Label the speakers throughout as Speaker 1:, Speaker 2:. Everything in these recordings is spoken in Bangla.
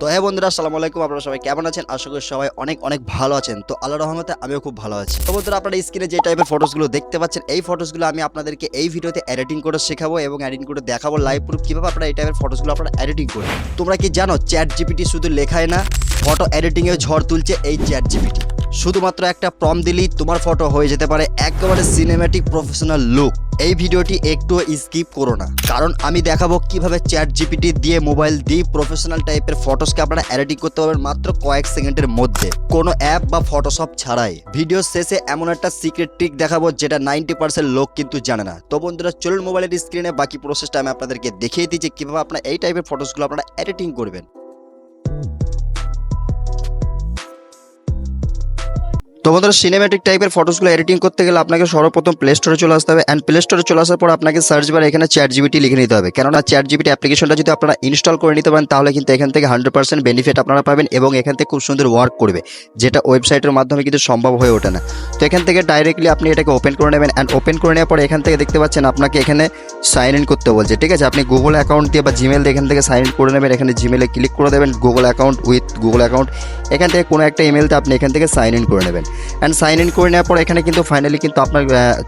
Speaker 1: তো হ্যাঁ বন্ধুরা, আসসালামু আলাইকুম। আপনারা সবাই কেমন আছেন? আশা করি সবাই অনেক অনেক ভালো আছেন। তো আল্লাহ রহমতে আমিও খুব ভালো আছি। তো বন্ধুরা, আপনারা স্ক্রিনে যে টাইপের ফটোসগুলো দেখতে পাচ্ছেন, এই ফটোসগুলো আমি আপনাদেরকে এই ভিডিওতে এডিটিং করে শেখাবো এবং এডিটিং করে দেখাবো লাইভ প্রুফ কীভাবে আপনারা এই টাইপের ফটোসগুলো আপনারা এডিটিং করবেন। তোমরা কি জানো চ্যাট জিপিটি শুধু লেখায় না ফটো এডিটিংয়ে ঝড় তুলছে এই চ্যাট জিপিটি শুধুমাত্র একটা প্রম দিলেই তোমার ফটো হয়ে যেতে পারে একেবারে সিনেম্যাটিক প্রফেশনাল লুক এই ভিডিওটি একটু স্কিপ করো না। কারণ আমি দেখাবো কীভাবে চ্যাট জিপিটি দিয়ে মোবাইল দিয়ে প্রফেশনাল টাইপের ফটোসকে আপনারা এডিটিং করতে পারবেন মাত্র কয়েক সেকেন্ডের মধ্যে। কোনো অ্যাপ বা ফটোশপ ছাড়াই। ভিডিও শেষে এমন একটা সিক্রেট ট্রিক দেখাবো যেটা নাইনটি পার্সেন্ট লোক কিন্তু জানে না। তো বন্ধুরা, চলুন মোবাইলের স্ক্রিনে বাকি প্রসেসটা আমি আপনাদেরকে দেখিয়ে দিই যে কীভাবে আপনারা এই টাইপের ফটোসগুলো আপনারা এডিটিং করবেন। তো বন্ধুরা সিনেমেটিক টাইপের ফটোসগুলো এডিটিং করতে গেলে আপনাকে সর্বপ্রথম প্লে স্টোরে চলে আসতে হবে। অ্যান্ড প্লে স্টোরে চলে আসার পর আপনাকে সার্চ বারে এখানে চ্যাট জিবিটি লিখে নিতে হবে। কেননা চ্যাট জিবিটি অ্যাপ্লিকেশনটা যদি আপনারা ইনস্টল করে নিতে পারেন, তাহলে কিন্তু এখান থেকে হান্ড্রেড পার্সেন্ট বেনিফিট আপনারা পাবেন এবং এখান থেকে খুব সুন্দর ওয়ার্ক করবে, যেটা ওয়েবসাইটের মাধ্যমে কিন্তু সম্ভব হয়ে ওঠে না। তো এখান থেকে ডাইরেক্টলি আপনি এটাকে ওপেন করে নেবেন অ্যান্ড ওপেন করে নেওয়ার পর এখান থেকে দেখতে পাচ্ছেন আপনাকে এখানে সাইন ইন করতে বলছে। ঠিক আছে, আপনি গুগল অ্যাকাউন্ট দিয়ে বা জিমেল দিয়ে এখান থেকে সাইন ইন করে নেবেন। এখানে জিমেলে ক্লিক করে দেবেন Google account with Google account এখান থেকে কোনো একটা ইমেলতে আপনি এখান থেকে সাইন ইন করে নেবেন। অ্যান্ড সাইন ইন করে নেওয়ার পর এখানে কিন্তু ফাইনালি কিন্তু আপনার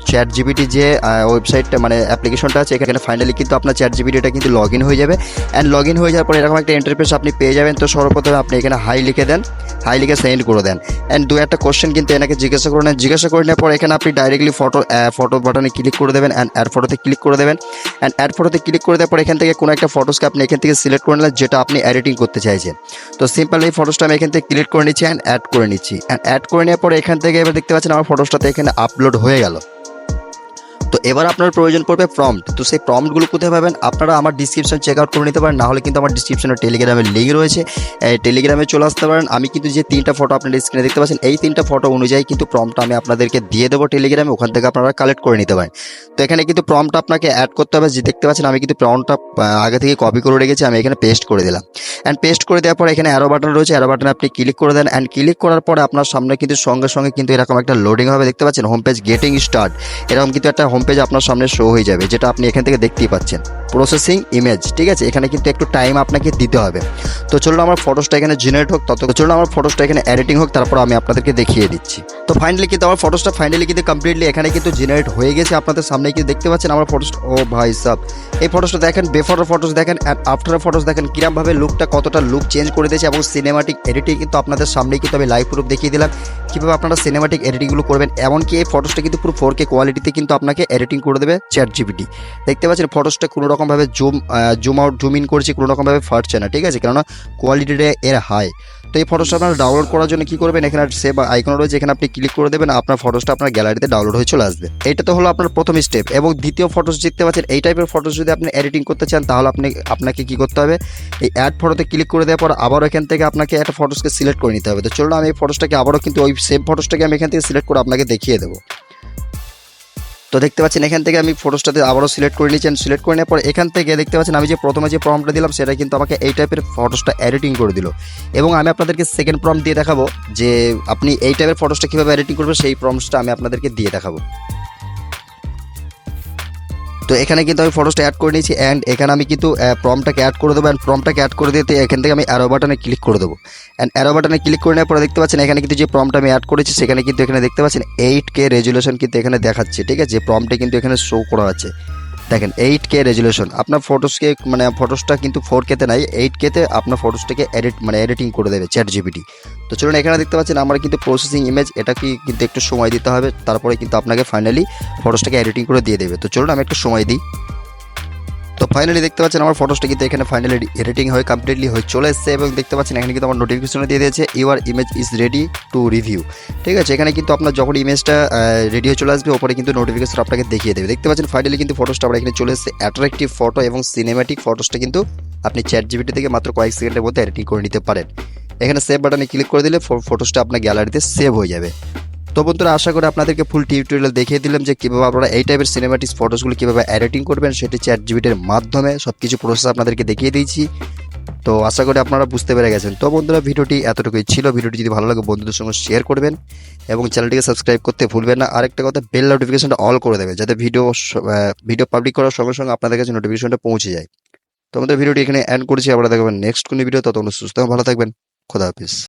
Speaker 1: চ্যাট জিবিটি যে ওয়েবসাইটটা মানে অ্যাপ্লিকেশনটা আছে, এখানে ফাইনালি কিন্তু আপনার চ্যাট জিবিটিটা কিন্তু লগ ইন হয়ে যাবে। অ্যান্ড লগ ইন হয়ে যাওয়ার পর এরকম একটা ইন্টারফেস আপনি পেয়ে যাবেন। তো সর্বপ্রথমে আপনি এখানে হাই লিখে দেন হাই লিখে সেন্ড করে দেন। অ্যান্ড দু একটা কোশ্চেন কিন্তু এনাকে জিজ্ঞাসা করে নেন। জিজ্ঞাসা করে নেওয়ার পর এখানে আপনি ডাইরেক্টলি ফটো ফটো বাটনে ক্লিক করে দেবেন অ্যান্ড অ্যাড ফটোতে ক্লিক করে দেবেন। অ্যান্ড অ্যাড ফটোতে ক্লিক করে দেওয়ার পর এখান থেকে কোনো একটা ফটোসকে আপনি এখান থেকে সিলেক্ট করে নিলেন, যেটা আপনি এডিটিং করতে চাইছেন। তো সিম্পল এই ফটোসটা আমি এখান থেকে ক্লিক করে নিচ্ছি অ্যান্ড অ্যাড করে নিচ্ছি। অ্যান্ড অ্যাড করে নেওয়ার পর এখান থেকে এবার দেখতে পাচ্ছেন আমার ফটোসটাতে এখানে আপলোড হয়ে গেল। তো এবার আপনার প্রয়োজন পড়বে প্রম্পট তো সেই প্রম্পটগুলো কোথায় পাবেন? আপনারা আমার ডিসক্রিপশন চেক আউট করে নিতে পারেন নাহলে কিন্তু আমার ডিসক্রিপশনে টেলিগ্রামের লিঙ্ক রয়েছে। টেলিগ্রামে চলে আসতে পারেন। আমি কিন্তু যে তিনটা ফটো আপনার স্ক্রিনে দেখতে পাচ্ছেন, এই তিনটা ফটো অনুযায়ী কিন্তু প্রম্পটটা আমি আপনাদেরকে দিয়ে দেবো টেলিগ্রামে ওখান থেকে আপনারা কালেক্ট করে নিতে পারেন। তো এখানে কিন্তু প্রম্পটটা আপনাকে অ্যাড করতে হবে। যে দেখতে পাচ্ছেন, আমি কিন্তু প্রম্পটটা আগে থেকে কপি করে রেখেছি, আমি এখানে পেস্ট করে দিলাম। অ্যান্ড পেস্ট করে দেওয়ার পর এখানে অ্যারো বাটন রয়েছে। অ্যারো বাটনে আপনি ক্লিক করে দেন। অ্যান্ড ক্লিক করার পরে আপনার সামনে কিন্তু সঙ্গে সঙ্গে কিন্তু এরকম একটা লোডিং হবে। দেখতে পাচ্ছেন হোম পেজ গেটিং স্টার্ট এরকম কিন্তু একটা হোম পেজ আপনার সামনে শো হয়ে যাবে, যেটা আপনি এখান থেকে দেখতেই পাচ্ছেন। প্রসেসিং ইমেজ ঠিক আছে? এখানে কিন্তু একটু টাইম আপনাকে দিতে হবে। তো চলুন আমার ফটোসটা এখানে জেনারেট হোক, তত চলুন আমার ফটোসটা এখানে এডিটিং হোক, তারপর আমি আপনাদেরকে দেখিয়ে দিচ্ছি। তো ফাইনালি কিন্তু আমার ফটোসটা ফাইনালি কিন্তু কমপ্লিটলি এখানে কিন্তু জেনারেট হয়ে গেছে, আপনাদের সামনে কিন্তু দেখতে পাচ্ছেন আমার ফটোসটা ও ভাই সাব, এই ফটোসটা দেখেন বেফরের ফটোস দেখেন অ্যান্ড আফটারের ফটোস দেখেন, কিরমভাবে লুকটা কতটা লুক চেঞ্জ করে দিয়েছে এবং সিনেমাটিক এডিটিং কিন্তু আপনাদের সামনেই কিন্তু আমি লাইভ প্রুফ দেখিয়ে দিলাম। কীভাবে আপনারা সিনেমাটিক এডিটিংগুলো করবেন, এমনকি এই ফটোসটা কিন্তু পুরো ফোর কে কোয়ালিটিতে কিন্তু আপনাকে এডিটিং করে দেবে চ্যাট জিবিটি দেখতে পাচ্ছেন ফটোসটা কোনো রকমভাবে zoom zoom out zoom in করছে, কোনো রকমভাবে ফাটছে না, ঠিক আছে? কেননা কোয়ালিটিটা এর হাই তো এই ফটোসটা আপনারা ডাউনলোড করার জন্য কি করবেন? এখানে সেভ আইকন রয়েছে, এখানে আপনি ক্লিক করে দেবেন, আপনার ফটোসটা আপনার গ্যালারিতে ডাউনলোড হয়ে চলে আসবে। এটা তো হলো আপনার প্রথম স্টেপ এবং দ্বিতীয় ফটোস দেখতে পাচ্ছেন, এই টাইপের ফটোস যদি আপনি এডিটিং করতে চান, তাহলে আপনি, আপনাকে কি করতে হবে? এই অ্যাড ফটোতে ক্লিক করে দেওয়ার পর আবারও এখান থেকে আপনাকে একটা ফটোসকে সিলেক্ট করে নিতে হবে। তো চলুন, আমি এই ফটোসটাকে আবারও কিন্তু ওই সেম ফটোসটাকে আমি এখান থেকে সিলেক্ট করে আপনাকে দেখিয়ে দেবো। তো দেখতে পাচ্ছেন, এখান থেকে আমি ফটোসটাতে আবারও সিলেক্ট করে নিয়েছেন সিলেক্ট করে নেওয়ার পর এখান থেকে দেখতে পাচ্ছেন, আমি যে প্রথমে যে প্রমটা দিলাম, সেটা কিন্তু আমাকে এই টাইপের ফটোসটা এডিটিং করে দিল। এবং আমি আপনাদেরকে সেকেন্ড প্রম দিয়ে দেখাবো যে আপনি এই টাইপের ফটোসটা কীভাবে এডিটিং করবেন, সেই প্রমসটা আমি আপনাদেরকে দিয়ে দেখাবো। তো এখানে কিন্তু আমি ফটোসটা অ্যাড করে নিয়েছি অ্যান্ড এখানে আমি কিন্তু প্রমটাকে অ্যাড করে দেবো অ্যান্ড প্রমটাকে অ্যাড করে দিতে এখান থেকে আমি অ্যারো বাটনে ক্লিক করে দেবো। অ্যান্ড অ্যারো বাটনে ক্লিক করে নেওয়ার পরে দেখতে পাচ্ছেন এখানে কিন্তু যে প্রমটা আমি অ্যাড করেছি সেখানে কিন্তু এখানে দেখতে পাচ্ছেন এইট কে রেজুলেশন কিন্তু এখানে দেখাচ্ছে, ঠিক আছে? প্রমটা কিন্তু এখানে শো করা আছে। দেখেন এইট কে রেজুলেশন আপনার ফটোসকে মানে ফটোসটা কিন্তু ফোর কেতে নাই এইট কেতে আপনার ফটোসটাকে এডিট মানে এডিটিং করে দেবে চ্যাট জিবিটি তো চলুন এখানে দেখতে পাচ্ছেন, আমার কিন্তু প্রসেসিং ইমেজ এটা কি কিন্তু একটু সময় দিতে হবে, তারপরে কিন্তু আপনাকে ফাইনালি ফটোসটাকে এডিটিং করে দিয়ে দেবে। তো চলুন আমি একটু সময় দিই। তো ফাইনালি দেখতে পাচ্ছেন আমার ফটোসটা কিন্তু এখানে ফাইনালি এডিটিং হয়ে কমপ্লিটলি হয়ে চলে এসেছে এবং দেখতে পাচ্ছেন এখানে কিন্তু আমার নোটিফিকেশনে দিয়ে দিয়েছে your image is ready to review ঠিক আছে, এখানে কিন্তু আপনার যখন ইমেজটা রেডি হয়ে চলে আসবে, ওপরে কিন্তু নোটিফিকেশন আপনাকে দেখিয়ে দেবে। দেখতে পাচ্ছেন ফাইনালি কিন্তু ফটোসটা আমরা এখানে চলে এসেছে। অ্যাট্রাকটিভ ফটো এবং সিনেমাটিক ফটোসটা কিন্তু আপনি চ্যাট জিবিটি থেকে মাত্র কয়েক সেকেন্ডের মধ্যে এডিটিং করে নিতে পারেন। এখানে সেভ বাটনে ক্লিক করে দিলে ফটোসটা আপনার গ্যালারিতে সেভ হয়ে যাবে। তো বন্ধুরা, আশা করি আপনাদেরকে ফুল টিউটোরিয়াল দেখিয়ে দিলাম যে কীভাবে আপনারা এই টাইপের সিনেমাটিক ফটোসগুলো কীভাবে এডিটিং করবেন, সেটি চ্যাট জিবিটির মাধ্যমে সব কিছু প্রসেস আপনাদেরকে দেখিয়ে দিয়েছি। তো আশা করি আপনারা বুঝতে পেরে গেছেন। তো বন্ধুরা, ভিডিওটি এতটুকুই ছিল। ভিডিওটি যদি ভালো লাগে, বন্ধুদের সঙ্গে শেয়ার করবেন এবং চ্যানেলটিকে সাবস্ক্রাইব করতে ভুলবেন না। আরেকটা কথা বেল নোটিফিকেশনটা অল করে দেবে যাতে ভিডিও ভিডিও পাবলিক করার সঙ্গে সঙ্গে আপনাদের কাছে নোটিফিকেশনটা পৌঁছে যায়। তো আমাদের ভিডিওটি এখানে এন্ড করছি। আপনারা দেখবেন নেক্সট কোনো ভিডিও ততক্ষণ সুস্থ ভালো থাকবেন। খোদা হাফিজ।